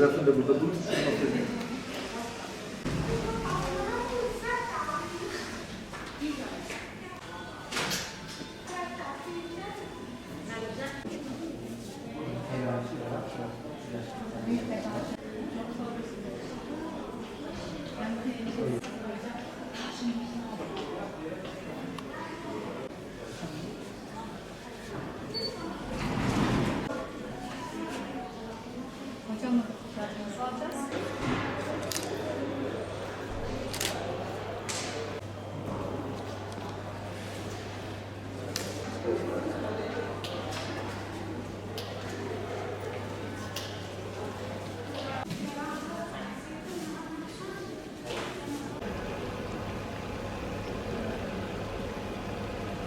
Berat'ın da burada bunu düşünmek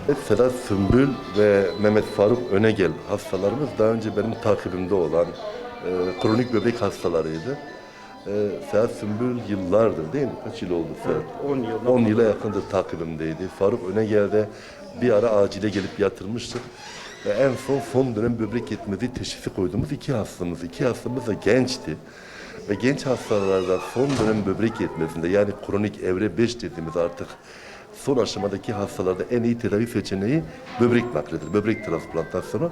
Sedat Sümbül ve Mehmet Faruk Önegel hastalarımız daha önce benim takibimde olan e, kronik böbrek hastalarıydı. E, Sedat Sümbül yıllardır değil mi? Kaç yıl oldu Sedat? 10 yıl. 10 yıla yakındır takibimdeydi. Faruk Önegel'de bir ara acile gelip yatırmıştık. Ve en son son dönem böbrek yetmediği teşhisi koyduğumuz iki hastamız. İki hastamız da gençti. Ve genç hastalarda son dönem böbrek yetmesinde yani kronik evre 5 dediğimiz artık son aşamadaki hastalarda en iyi tedavi seçeneği böbrek naklidir, böbrek transplantasyonu.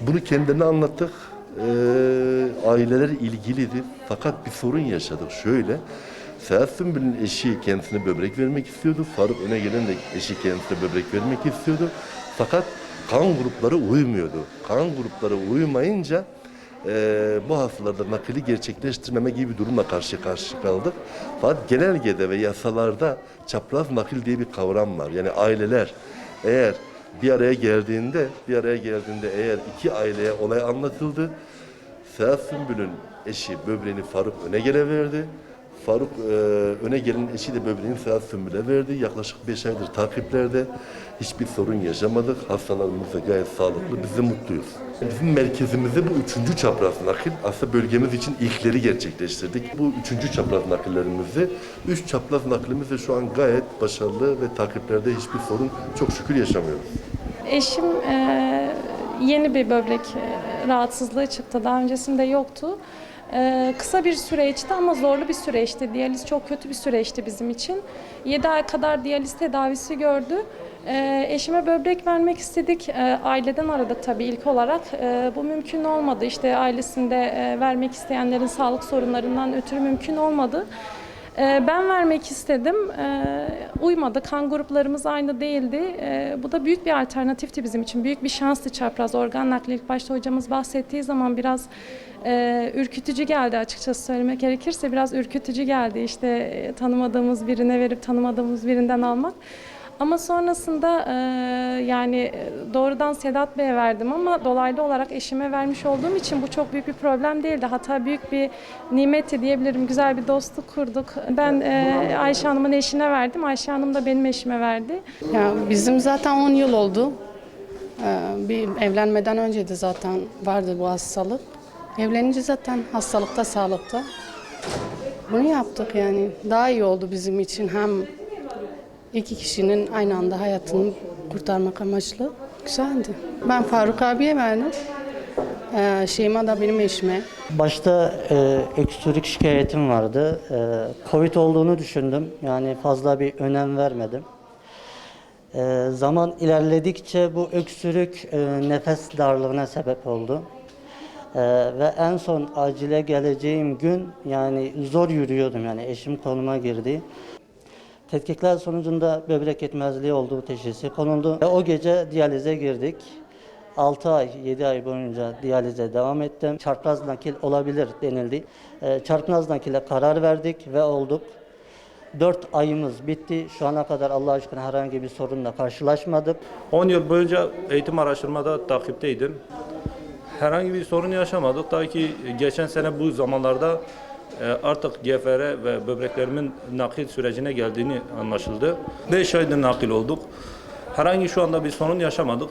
Bunu kendilerine anlattık. Ee, aileler ilgiliydi fakat bir sorun yaşadık. Şöyle, Seyahat Sümbül'ün eşi kendisine böbrek vermek istiyordu. Faruk Önegelen de eşi kendisine böbrek vermek istiyordu. Fakat kan grupları uymuyordu. Kan grupları uymayınca eee, bu hastalarda nakili gerçekleştirmeme gibi bir durumla karşı karşı kaldık. Fakat genelgede ve yasalarda çapraz nakil diye bir kavram var. Yani aileler eğer bir araya geldiğinde, bir araya geldiğinde eğer iki aileye olay anlatıldı, Sedat Sümbül'ün eşi böbreğini Faruk Önegel'e verdi. Faruk e, Önegel'in eşi de böbreğini Sedat Sümbül'e verdi. Yaklaşık 5 aydır takiplerde. Hiçbir sorun yaşamadık. Hastalarımız da gayet sağlıklı. Biz de mutluyuz. Bizim merkezimizde bu üçüncü çapraz nakil. Aslında bölgemiz için ilkleri gerçekleştirdik. Bu üçüncü çapraz nakillerimizde. Üç çapraz naklimiz de şu an gayet başarılı ve takiplerde hiçbir sorun çok şükür yaşamıyoruz. Eşim e, yeni bir böbrek e, rahatsızlığı çıktı. Daha öncesinde yoktu. E, kısa bir süreçti ama zorlu bir süreçti. Diyaliz çok kötü bir süreçti bizim için. 7 ay kadar diyaliz tedavisi gördü. E, eşime böbrek vermek istedik. E, aileden aradık tabii ilk olarak. Bu mümkün olmadı. İşte ailesinde e, vermek isteyenlerin sağlık sorunlarından ötürü mümkün olmadı. Ee, Ben vermek istedim. Ee, Uymadı. Kan gruplarımız aynı değildi. Ee, Bu da büyük bir alternatifti bizim için. Büyük bir şanstı çapraz organ nakli. İlk başta hocamız bahsettiği zaman biraz e, ürkütücü geldi açıkçası söylemek gerekirse. Biraz ürkütücü geldi işte e, tanımadığımız birine verip tanımadığımız birinden almak. Ama sonrasında e, yani doğrudan Sedat Bey'e verdim ama dolaylı olarak eşime vermiş olduğum için bu çok büyük bir problem değildi. Hatta büyük bir nimetti diyebilirim. Güzel bir dostluk kurduk. Ben e, Ayşe Hanım'ın eşine verdim. Ayşe Hanım da benim eşime verdi. Ya bizim zaten 10 yıl oldu. Ee, bir evlenmeden önce de zaten vardı bu hastalık. Evlenince zaten hastalıkta, sağlıkta. Bunu yaptık yani. Daha iyi oldu bizim için. Hem iki kişinin aynı anda hayatını kurtarmak amaçlı. Güzeldi. Ben Faruk abiye verdim. Ee, Şeyma da benim eşime. Başta e, öksürük şikayetim vardı. E, Covid olduğunu düşündüm. Yani fazla bir önem vermedim. E, zaman ilerledikçe bu öksürük e, nefes darlığına sebep oldu. E, ve en son acile geleceğim gün yani zor yürüyordum yani eşim koluma girdi. Tetkikler sonucunda böbrek yetmezliği olduğu teşhisi konuldu. O gece diyalize girdik. 6 ay, 7 ay boyunca diyalize devam ettim. Çarpraz nakil olabilir denildi. Ee, Çarpraz nakile karar verdik ve olduk. 4 ayımız bitti. Şu ana kadar Allah aşkına herhangi bir sorunla karşılaşmadık. 10 yıl boyunca eğitim araştırmada takipteydim. Herhangi bir sorun yaşamadık. Ta ki geçen sene bu zamanlarda artık GFR ve böbreklerimin nakil sürecine geldiğini anlaşıldı. 5 aydır nakil olduk. Herhangi şu anda bir sorun yaşamadık.